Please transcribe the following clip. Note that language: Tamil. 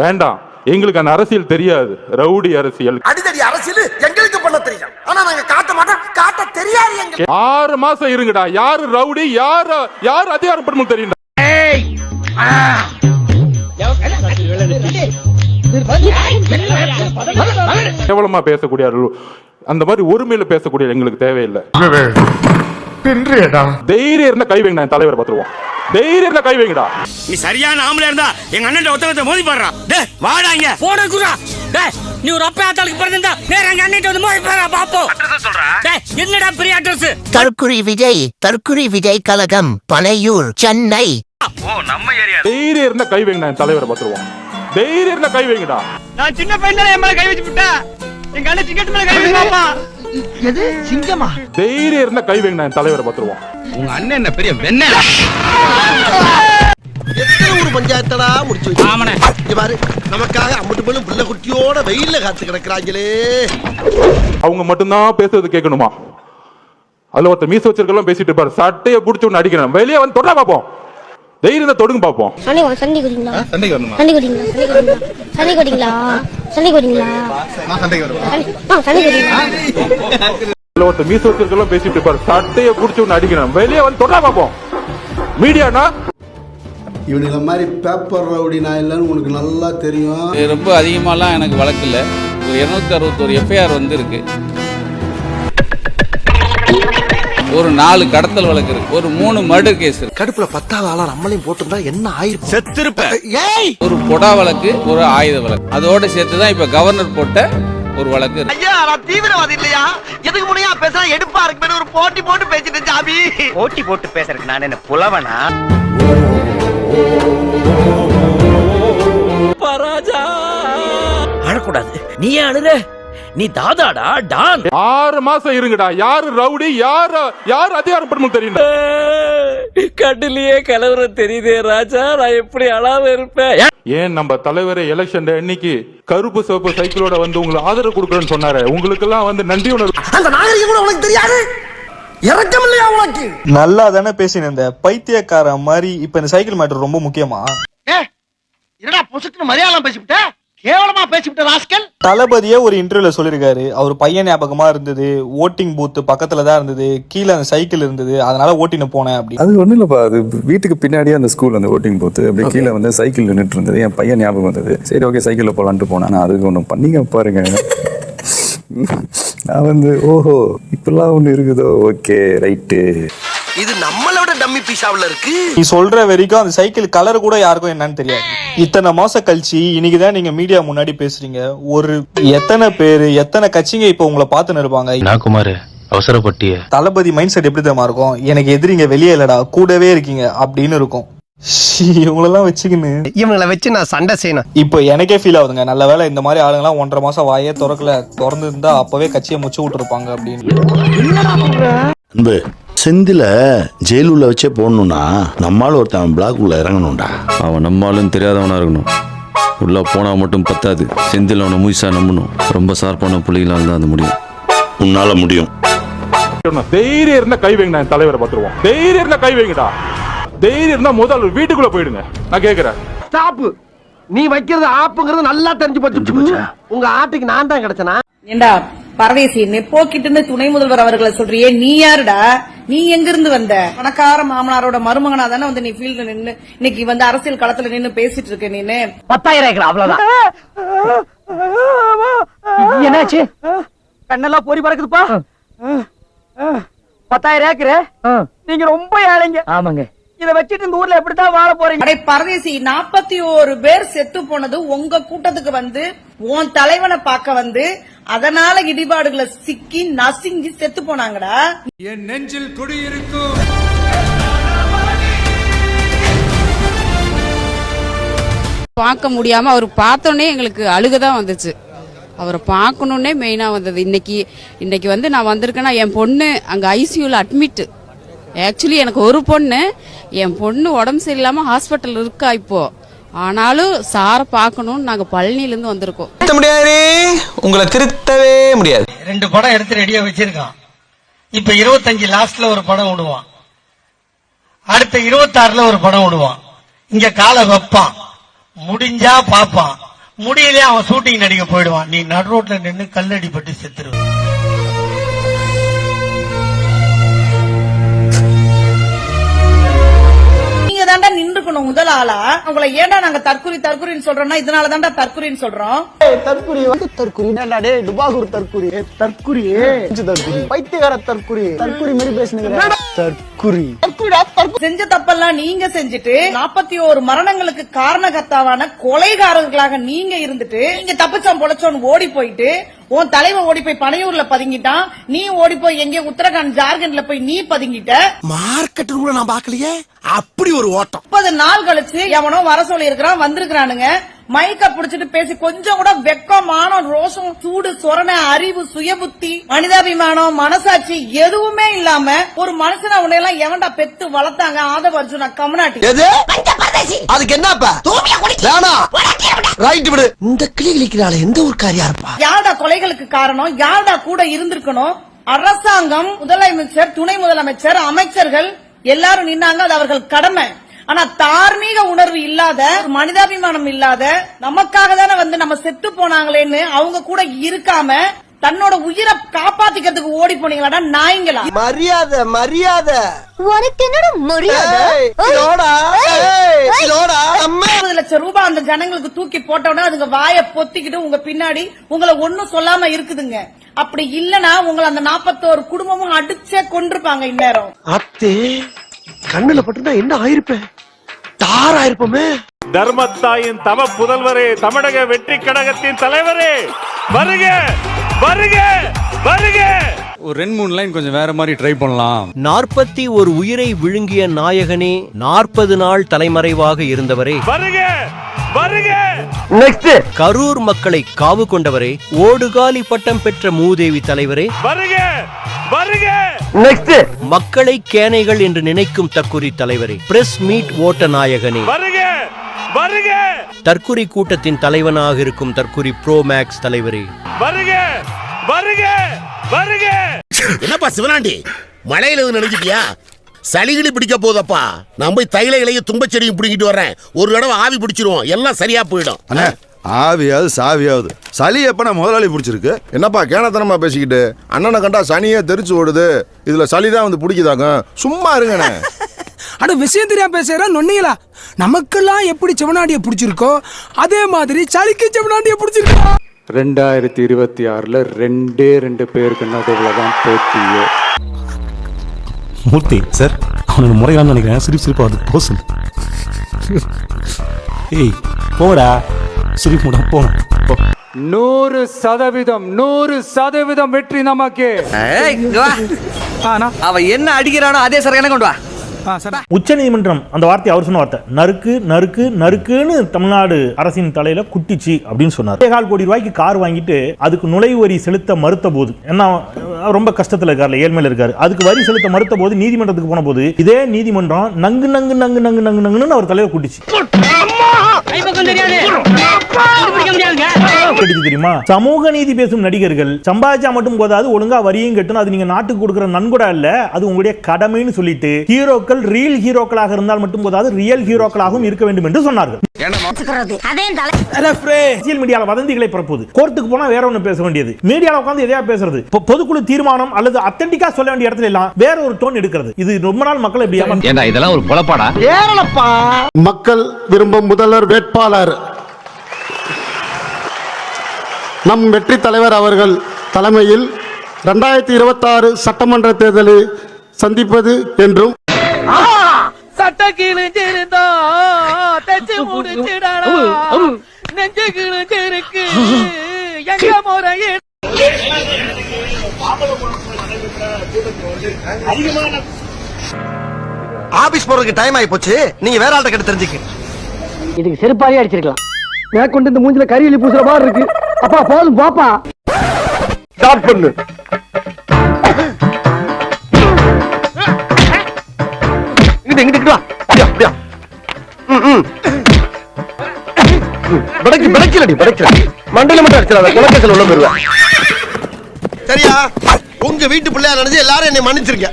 வேண்டாம். எங்களுக்கு அந்த அரசியல் தெரியாது. ரவுடி அரசியல். அடிதடி அரசியல் எங்களுக்கு பண்ண தெரியும் ஆனா நாங்க காட்ட மாட்டோம் காட்ட தெரியாது எங்களுக்கு. ஆறு மாசம் இருங்கடா. யாரு ரவுடி? யாரு யாரு அதிகாரப்படும் தெரியும் கேவலமா பேசக்கூடிய அந்த மாதிரி ஒருமையில பேசக்கூடிய எங்களுக்கு தேவையில்லை. தைரியம் இருந்தா கை வைங்கடா என் தலைவரை பார்த்துருவோம். தைரியம் இருந்தா கை வைங்கடா. நீ சரியான ஆம்பளை இருந்தா எங்க அண்ணன் ஒத்தகத்தை மோதி பாடுறான் டே வாடா இங்க. போன குரா. டே நீ ஒரு அப்பா ஆத்தாளுக்கு பிறந்திருந்தா நேரா எங்க அண்ணன் வந்து மோதி பாடுறா பாப்போம் டே என்னடா பெரிய அட்ரஸ்? தற்குறி விஜய் தற்குறி விஜய் கழகம் பனையூர் சென்னை. தைரியம் இருந்தா கை வைங்கடா என் தலைவரை பார்த்துருவோம். தைரியம் இருந்தா கை வைங்கடா. நான் சின்ன பையன் என் மேல கை வச்சு விட்டேன். எங்க அண்ணன் டிக்கெட் மேல கை வச்சு பாப்பா எது? சிங்கமா? தைரியம் இருந்தா கை வைங்கடா என் தலைவரை பார்த்துருவோம். உங்க அண்ணன் என்ன பெரிய வெண்ண? எத்தனை ஒரு பஞ்சாயத்தடா முடிச்சு வச்சு? ஆமனே இங்க பாரு நமக்காக அம்பட்டு போலும் பிள்ளை குட்டியோட வெயில்ல காத்து கிடக்குறாங்களே. அவங்க மட்டும்தான் பேசுறது கேட்கணுமா? அதுல ஒருத்தர் மீச வச்சிருக்கலாம் பேசிட்டு இருப்பாரு. சட்டையை புடிச்சு ஒண்ணு அடிக்கிறேன் வெளியே வந்து தொட பார்ப்போம். தைரியம் இருந்தா தொடுங்க பார்ப்போம் சண்டை சண்டை குடிங்களா? வரணுமா சண்டை குடிங்களா? சண்டை குடிங்களா? சண்டை குடிங்களா? சண்டை குடிங்களா? சண்டை குடிங்களா அதுல ஒருத்தர் மீச வச்சிருக்கலாம் பேசிட்டு இருப்பாரு. சட்டையை புடிச்சு ஒண்ணு அடிக்கிறேன் வெளியே வந்து தொட பார்ப்போம் மீடியானா? இவனுங்கள மாதிரி பேப்பர் ரவுடி நான் இல்லைன்னு உனக்கு நல்லா தெரியும். ரொம்ப அதிகமாலாம் எனக்கு வழக்கு இல்லை. ஒரு இரநூத்தி அறுபத்தோரு எஃப்ஐஆர் வந்திருக்கு ஒரு நாலு கடத்தல் வழக்கு இருக்கு. ஒரு மூணு மர்டர் கேஸ் இருக்கு. கடுப்புல பத்தாவது ஆளா நம்மளையும் போட்டிருந்தா என்ன ஆயிருக்கும்? செத்திருப்ப. ஏய்! ஒரு பொடா வழக்கு ஒரு ஆயுத வழக்கு. அதோட சேர்த்து தான் இப்ப கவர்னர் போட்ட ஒரு வழக்கு இருக்கு. ஐயா நான் தீவிரவாதி இல்லையா? எதுக்கு முனையா பேசுறா எடுப்பா இருக்கு ஒரு போட்டி போட்டு பேசிட்டு ஜாபி போட்டி போட்டு பேசுறதுக்கு நான் என்ன புலவனா? அழக்கூடாது. நீ ஏன் அழுற? நீ தாதாடா டான். ஆறு மாசம் இருங்கடா. யாரு ரவுடி யாரு யாரு அதிகாரப்படும் தெரியும்? கண்ணிலேயே கலவரம் தெரியுதே ராஜா. நான் எப்படி அழாம இருப்பேன்? ஏன் நம்ம தலைவர் எலெக்ஷன் அன்னைக்கு கருப்பு சிவப்பு சைக்கிளோட வந்து உங்களுக்கு ஆதரவு கொடுக்குறேன்னு சொன்னாரு. உங்களுக்கு எல்லாம் வந்து நன்றி உணர்வு. அந்த நாகரிகம் கூட உனக்கு தெரியாது? இறக்கம் இல்லையா உனக்கு? நல்லா தானே பேசின இந்த பைத்தியக்காரன் மாதிரி இப்ப இந்த சைக்கிள் மேட்டர் ரொம்ப முக்கியமா? என்னடா பொசுக்கு மரியாதை பேசிவிட்ட? கேவலமா பேசிவிட்ட ராஸ்கல்? தளபதியே ஒரு இன்டர்வியூல சொல்லிருக்காரு அவர் பையன் ஞாபகமா இருந்தது ஓட்டிங் பூத் பக்கத்துல தான் இருந்தது கீழே அந்த சைக்கிள் இருந்தது அதனால ஓட்டின்னு போனேன் அப்படி அது ஒன்றும் இல்லைப்பா அது வீட்டுக்கு பின்னாடியே அந்த ஸ்கூல் அந்த ஓட்டிங் போத்து அப்படியே கீழே வந்து சைக்கிள் நின்றுட்டு இருந்தது. என் பையன் ஞாபகம் வந்தது. சரி ஓகே சைக்கிளில் போகலான்ட்டு போனேன். அதுக்கு ஒன்று பண்ணிங்க பாருங்க. நான் வந்து ஓஹோ இப்படிலாம் ஒன்று இருக்குதோ? ஓகே ரைட்டு இது நம்மளோட டம்மி பீஸாவுல இருக்கு. நீ சொல்ற வரைக்கும் அந்த சைக்கிள் கலர் கூட யாருக்கும் என்னன்னு தெரியாது. இத்தனை மாசம் கழிச்சு இன்னைக்குதான் நீங்க மீடியா முன்னாடி பேசுறீங்க. ஒரு எத்தனை பேரு எத்தனை கட்சிங்க இப்ப உங்களை பார்த்துன்னு இருப்பாங்க? நான் குமார் அவசரப்பட்டிய. தளபதி மைண்ட் செட் எப்படி தெரியுமா இருக்கும்? எனக்கு எதிரிங்க வெளியே இல்லடா கூடவே இருக்கீங்க அப்படின்னு இருக்கும். இவங்களெல்லாம் வச்சுக்கின்னு. இவங்களை வச்சு நான் சண்டை செய்யணும். இப்போ எனக்கே ஃபீல் ஆகுதுங்க. நல்ல வேளை இந்த மாதிரி ஆளுங்கலாம் ஒன்றரை மாசம் வாயே திறக்கல. திறந்து இருந்தா அப்பவே கட்சியை முச்சு விட்டுருப்பாங்க அப்படின்னு. அன்பு செந்தில ஜெயில் உள்ள வச்சே போடணும்னா நம்மால ஒருத்தன் பிளாக் உள்ள இறங்கணும்டா. அவன் நம்மளும் தெரியாதவனா இருக்கணும். உள்ள போனா மட்டும் பத்தாது. செந்தில் அவனை முயசா நம்பணும். ரொம்ப ஷார்ப்பான புள்ளிகளால் தான் அது முடியும். உன்னால முடியும். தைரியம் இருந்தா கை வைங்கடா என் தலைவரை பார்த்துருவோம். தைரியம் இருந்தா கை வைங்கடா. தைரியம் இருந்தா முதல் வீட்டுக்குள்ள போயிடுங்க. நான் கேக்குறேன். ஸ்டாப் நீ வைக்கிறது ஆப்புங்கிறது நல்லா தெரிஞ்சு போச்சு. உங்க ஆட்டுக்கு நான் தான் கிடைச்சனா? ஏண்டா பரதேசி நெப்போக்கிட்டு துணை முதல்வர் அவர்களை சொல்றியே? நீ யாருடா? நீ எங்க இருந்து வந்த? பணக்கார மாமனாரோட மருமகனா தானே வந்து நீ ஃபீல்ட்ல நின்னு இன்னைக்கு வந்து அரசியல் களத்துல நின்னு பேசிட்டு இருக்க நீனு? பத்தாயிரம் ஏக்கர் அவ்வளவுதான். என்னாச்சு? கண்ணெல்லாம் பொறி பறக்குதுப்பா. பத்தாயிரம் ஏக்கரு? நீங்க ரொம்ப ஏழைங்க. ஆமாங்க. இத வச்சுட்டு இந்த ஊர்ல எப்படித்தான் வாழ போறீங்க? அடே பரதேசி நாற்பத்தி ஒரு பேர் செத்து போனது உங்க கூட்டத்துக்கு வந்து உன் தலைவனை பார்க்க வந்து அதனால இடிபாடுகளை சிக்கி நசுங்கி செத்து போனாங்கடா. பார்க்க முடியாம அவர் பார்த்தோன்னே எங்களுக்கு அழுகதான் வந்துச்சு. அவரை பார்க்கணுன்னே மெயினா வந்தது. இன்னைக்கு இன்னைக்கு வந்து நான் வந்திருக்கேன்னா என் பொண்ணு அங்க ஐசியூல அட்மிட் ஆக்சுவலி எனக்கு ஒரு பொண்ணு. என் பொண்ணு உடம்பு சரியில்லாம ஹாஸ்பிட்டல் இருக்கா இப்போ. ஆனாலும் சாரை பார்க்கணும்னு நாங்க பழனில இருந்து வந்திருக்கோம் முடியாது. உங்களை திருத்தவே முடியாது. ரெண்டு படம் எடுத்து ரெடியா வச்சிருக்கான். இப்ப இருபத்தஞ்சு லாஸ்ட்ல ஒரு படம் விடுவான். அடுத்த இருபத்தாறுல ஒரு படம் விடுவான். இங்க காலை வைப்பான். முடிஞ்சா பாப்பான் முடியலையா அவன் ஷூட்டிங் நடிக்க போயிடுவான். நீ நடு ரோட்ல நின்னு கல்லடி பட்டு செத்துருவ தாண்டா நின்றுக்கணும் முதல் ஆளா உங்களை ஏன்டா நாங்க தற்குறி தற்குறின்னு சொல்றோம்னா இதனால தாண்டா தற்குறின்னு சொல்றோம் தற்குறி வந்து தற்குறி டே டுபாகூர் தற்குறி தற்குறி தற்குறி பைத்தியகார தற்குறி தற்குறி மாதிரி பேசுனீங்க. தற்குறி செஞ்ச தப்பெல்லாம் நீங்க செஞ்சுட்டு நாற்பத்தி ஓரு மரணங்களுக்கு காரணகர்த்தாவான கொலைகாரர்களாக நீங்க இருந்துட்டு நீங்க தப்பிச்சோம் பொழைச்சோன்னு ஓடி போயிட்டு உன் தலைவன் ஓடி போய் பனையூர்ல பதுங்கிட்டான். நீ ஓடி போய் எங்க உத்தரகாண்ட் ஜார்க்கண்ட்ல போய் நீ பதுங்கிட்ட? மார்க்கெட் கூட நான் பாக்கலையே அப்படி ஒரு ஓட்டம். முப்பது நாள் கழிச்சு எவனோ வர சொல்லி இருக்கிறான் வந்திருக்கிறானுங்க. மைக்க புடிச்சிட்டு பேசி கொஞ்சம் கூட வெக்கம் மானம் ரோஷம் சூடு சொரண அறிவு சுயபுத்தி மனிதாபிமானம் மனசாட்சி எதுவுமே இல்லாம ஒரு மனுஷனை உன்னையெல்லாம் எவன்டா பெத்து வளர்த்தாங்க? ஆதவ அர்ஜுனா கம்நாட்டி. எது? அதுக்கு என்னப்பா? வேணா. ரைட் விடு. இந்த கிளி கிளிக்கிறாள் எந்த ஒரு காரியா இருப்பா? யாருடா கொலைகளுக்கு காரணம்? யாருடா கூட இருந்திருக்கணும்? அரசாங்கம் முதலமைச்சர் துணை முதலமைச்சர் அமைச்சர்கள் எல்லாரும் நின்னாங்க அது அவர்கள் கடமை. ஆனா தார்மீக உணர்வு இல்லாத மனிதாபிமானம் இல்லாத நமக்காக தானே வந்து நம்ம செத்து போனாங்களேன்னு அவங்க கூட இருக்காம தன்னோட உயிரை காப்பாத்திக்கிறதுக்கு ஓடி போனீங்களாடா நாய்ங்களா? மரியாதை மரியாதை. உனக்கு என்னோட மரியாதை? இருபது லட்சம் ரூபாய் அந்த ஜனங்களுக்கு தூக்கி போட்டோன்னா அதுங்க வாய பொத்திக்கிட்டு உங்க பின்னாடி உங்களை ஒண்ணும் சொல்லாம இருக்குதுங்க. அப்படி இல்லனா உங்களை அந்த நாற்பத்தோரு குடும்பமும் அடிச்சே கொண்டிருப்பாங்க இந்நேரம். அத்தே. கண்ணுல பட்டுனா என்ன ஆயிருப்பேன் தார் ஆயிருப்போமே தர்மத்தாயின் தவ புதல்வரே தமிழக வெற்றி கழகத்தின் தலைவரே. வருக வருக வருக. ஒரு ரெண்டு மூணு லைன் கொஞ்சம் வேற மாதிரி ட்ரை பண்ணலாம். நாற்பத்தி ஒரு உயிரை விழுங்கிய நாயகனே நாற்பது நாள் தலைமறைவாக இருந்தவரே. வருக வருக. நெக்ஸ்ட் கரூர் மக்களை காவு கொண்டவரே. ஓடுகாலி பட்டம் பெற்ற மூதேவி தலைவரே. வருக நெக்ஸ்ட் மக்களை கேனைகள் என்று நினைக்கும் தற்குறி தலைவரே பிரஸ் மீட் ஓட்ட நாயகனே. வருக! வருக! தற்குறி கூட்டத்தின் தலைவனாக இருக்கும் தற்குறி ப்ரோ மேக்ஸ் தலைவரே. வருக! வருக! வருக! என்னப்பா சிவனாண்டி? மழையில நினைச்சிட்டியா? சளிகிளி பிடிக்க போதப்பா. நான் போய் தைல இலைய தும்பச்செடியும் பிடிங்கிட்டு வர்றேன். ஒரு தடவை ஆவி பிடிச்சிருவோம். எல்லாம் சரியா போயிடும். அண்ணே ஆவியாவது சாவியாவது. சளி எப்ப நான் முதலாளி பிடிச்சிருக்கு? என்னப்பா கேனத்தனமா பேசிக்கிட்டு? அண்ணனை கண்டா சனியே தெரிச்சு ஓடுது. இதுல சளி தான் வந்து பிடிக்குதாங்க? சும்மா இருங்கண்ணே. அட விஷயம் தெரியாம பேசுற நொன்னீங்களா நமக்கெல்லாம் எப்படி செவனாடிய பிடிச்சிருக்கோ அதே மாதிரி சளிக்கு செவனாடிய பிடிச்சிருக்கா? ரெண்டாயிரத்தி இருபத்தி ஆறுல ரெண்டே ரெண்டு பேருக்கு நடுவில் தான் போட்டியே. மூர்த்தி சார் அவனுக்கு முறையான்னு நினைக்கிறேன். சிரிப்பு சிரிப்பா அது போசு ஏய் போடா சிரிப்பு முடா போ. நூறு சதவீதம் நூறு சதவீதம் வெற்றி நமக்கு. அவ என்ன அடிக்கிறானோ அதே சரியான கொண்டு வா. உச்ச நீதிமன்றம் அந்த வார்த்தை அவர் சொன்ன வார்த்தை. நறுக்கு நறுக்கு நறுக்குன்னு தமிழ்நாடு அரசின் தலையில குட்டிச்சு அப்படின்னு சொன்னார். கால் கோடி ரூபாய்க்கு கார் வாங்கிட்டு அதுக்கு நுழைவு வரி செலுத்த மறுத்த போது என்ன ரொம்ப கஷ்டத்துல இருக்காரு ஏழ்மையில இருக்காரு. அதுக்கு வரி செலுத்த மறுத்த போது நீதிமன்றத்துக்கு போன போது இதே நீதிமன்றம் நங்கு நங்கு நங்கு நங்கு நங்கு நங்குன்னு அவர் தலையில குட்டிச்சு. தெரியுமா? சமூக நீதி பேசும் நடிகர்கள் சம்பாதிச்சா மட்டும் போதாது ஒழுங்கா வரியும் கட்டணும் அது நீங்க நாட்டுக்கு கொடுக்கிற நன்கொடை இல்ல அது உங்களுடைய கடமைன்னு சொல்லிட்டு ஹீரோக்கள் ரியல் ஹீரோக்களாக இருந்தால் மட்டும் போதாது ரியல் ஹீரோக்களாகவும் இருக்க வேண்டும் என்று சொன்னார்கள். மீடியால வதந்திகளை பரப்புது. கோர்ட்டுக்கு போனா வேற ஒண்ணு பேச வேண்டியது. மீடியால உட்கார்ந்து எதையா பேசுறது? பொதுக்குழு தீர்மானம் அல்லது அத்தன்டிக்கா சொல்ல வேண்டிய இடத்துல எல்லாம் வேற ஒரு டோன் எடுக்கிறது. இது ரொம்ப நாள் மக்கள் ஏண்டா இதெல்லாம் ஒரு மக்கள் விரும்பும் முதல்வர் வேட்பாளர். நம் வெற்றி தலைவர் அவர்கள் தலைமையில் ரெண்டாயிரத்தி இருபத்தாறு சட்டமன்ற தேர்தலை சந்திப்பது என்றும் சட்ட கிழிஞ்சிருந்தா தச்சு முடிச்சிடா நெஞ்சு கிழிஞ்சிருக்கு எங்க முறையே? ஆபீஸ் போறதுக்கு டைம் ஆயி போச்சு நீங்க வேற ஆள்கிட்ட கிட்ட தெரிஞ்சுக்க. இதுக்கு செருப்பாலே அடிச்சிருக்கலாம். மேற்கொண்டு இந்த மூஞ்சில கரியலி பூசுற மாதிரி இருக்கு. அப்பா போதும் பாப்பா. ஸ்டார்ட் பண்ணு. படைக்கு படைக்கலடி படைக்கல மண்டையில மட்டும் அடிச்சிடாத குலக்கேசல் உள்ள போயிருவேன். சரியா? உங்க வீட்டு பிள்ளையா நினைச்சு எல்லாரும் என்னை மன்னிச்சிருக்க